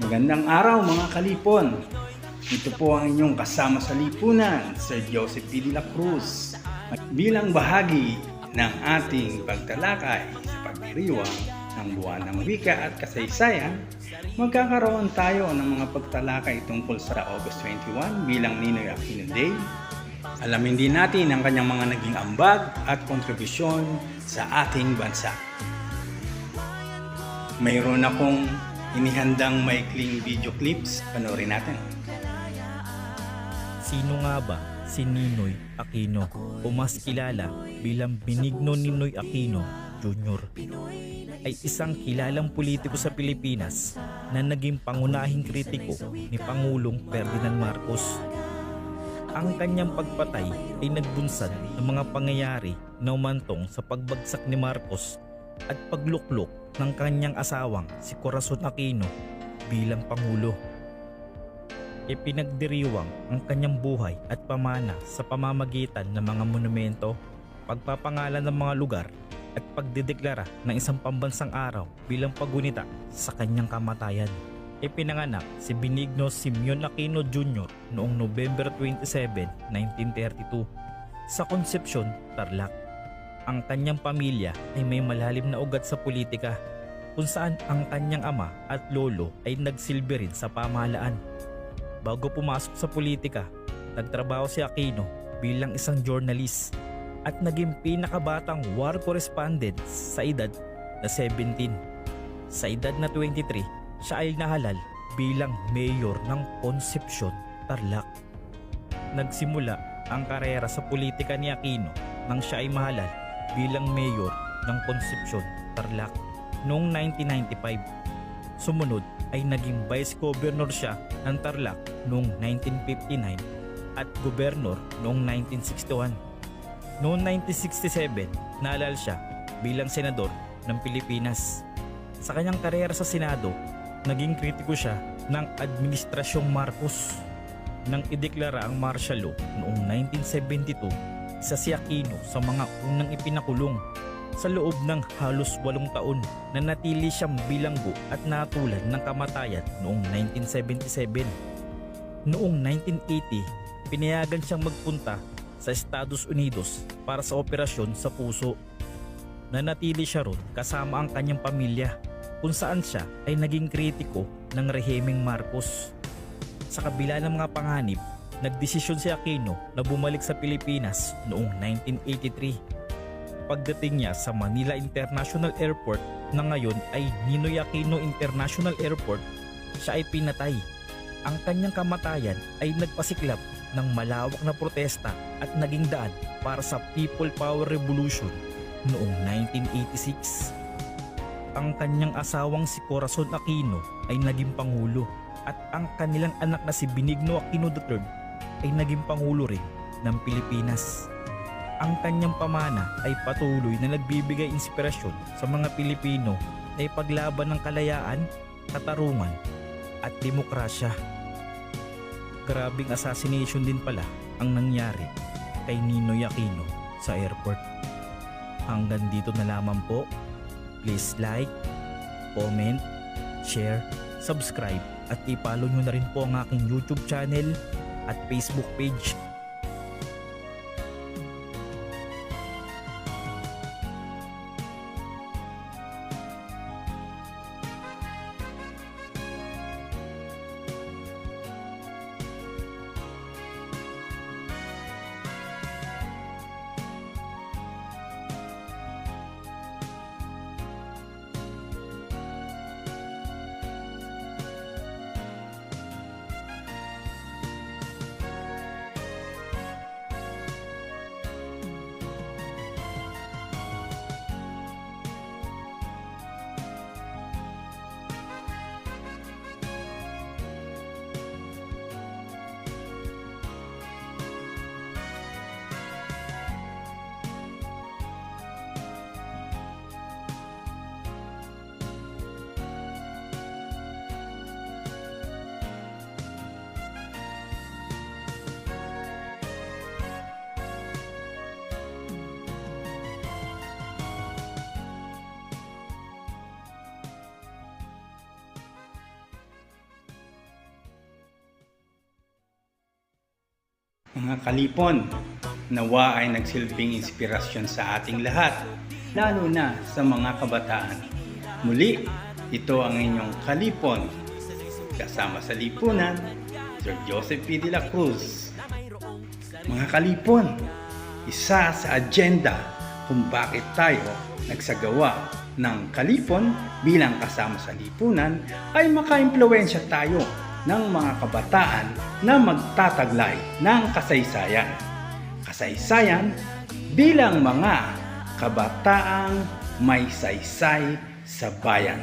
Magandang araw mga kalipon. Ito po ang inyong kasama sa lipunan, Sir Joseph P. de la Cruz. Bilang bahagi ng ating pagtalakay sa pagdiriwang ng buwan ng wika at kasaysayan, magkakaroon tayo ng mga pagtalakay tungkol sa August 21 bilang Ninoy Aquino Day. Alamin din natin ang kanyang mga naging ambag at kontribusyon sa ating bansa. Mayroon akong inihandang maikling video clips. Panoorin natin. Sino nga ba si Ninoy Aquino o mas kilala bilang Benigno Ninoy Aquino Jr. ay isang kilalang politiko sa Pilipinas na naging pangunahing kritiko ni Pangulong Ferdinand Marcos. Ang kanyang pagpatay ay nagbunsad ng mga pangyayari na umantong sa pagbagsak ni Marcos at pagluklok ng kanyang asawang si Corazon Aquino bilang Pangulo ipinagdiriwang ang kanyang buhay at pamana sa pamamagitan ng mga monumento, pagpapangalan ng mga lugar at pagdideklara ng isang pambansang araw bilang pagunita sa kanyang kamatayan. Ipinanganak si Benigno Simeon Aquino Jr. noong November 27, 1932 sa Concepcion, Tarlac. Ang kanyang pamilya ay may malalim na ugat sa politika kung saan ang kanyang ama at lolo ay nagsilbi rin sa pamahalaan Bago pumasok sa politika, nagtrabaho si Aquino bilang isang journalist at naging pinakabatang war correspondent sa edad na 17. Sa edad na 23, siya ay nahalal bilang mayor ng Concepcion, Tarlac. Nagsimula ang karera sa politika ni Aquino nang siya ay mahalal bilang mayor ng Concepcion, Tarlac noong 1995. Sumunod ay naging vice governor siya ng Tarlac noong 1959 at gobernur noong 1961. Noong 1967, naalal siya bilang senador ng Pilipinas. Sa kanyang karera sa Senado, naging kritiko siya ng Administrasyong Marcos. Nang ideklara ang martial law noong 1972, isa si Aquino sa mga unang ipinakulong sa loob ng halos walong taon na natili siyang bilanggo at natulan ng kamatayan noong 1977. Noong 1980, pinayagan siyang magpunta sa Estados Unidos para sa operasyon sa puso. Nanatili siya ron kasama ang kanyang pamilya kung saan siya ay naging kritiko ng rehimeng Marcos. Sa kabila ng mga panganib, nagdesisyon si Aquino na bumalik sa Pilipinas noong 1983 pagdating niya sa Manila International Airport na ngayon ay Ninoy Aquino International Airport, siya ay pinatay. Ang kanyang kamatayan ay nagpasiklab ng malawak na protesta at naging daan para sa People Power Revolution noong 1986. Ang kanyang asawang si Corazon Aquino ay naging pangulo at ang kanilang anak na si Benigno Aquino III ay naging pangulo rin ng Pilipinas ang kanyang pamana ay patuloy na nagbibigay inspirasyon sa mga Pilipino na ipaglaban ng kalayaan, katarungan at demokrasya. Grabing assassination din pala ang nangyari kay Ninoy Aquino sa airport. Hanggang dito na lamang po. Please like, comment, share, subscribe at ipalo nyo na rin po ang aking YouTube channel at Facebook page Mga kalipon, nawa ay nagsilbing inspirasyon sa ating lahat, lalo na sa mga kabataan. Muli, ito ang inyong kalipon. Kasama sa lipunan, Sir Joseph P. de la Cruz. Mga kalipon, isa sa agenda kung bakit tayo nagsagawa ng kalipon bilang kasama sa lipunan ay makaimpluwensya tayo ng mga kabataan na magtataglay ng kasaysayan. Kasaysayan bilang mga kabataang may saysay sa bayan.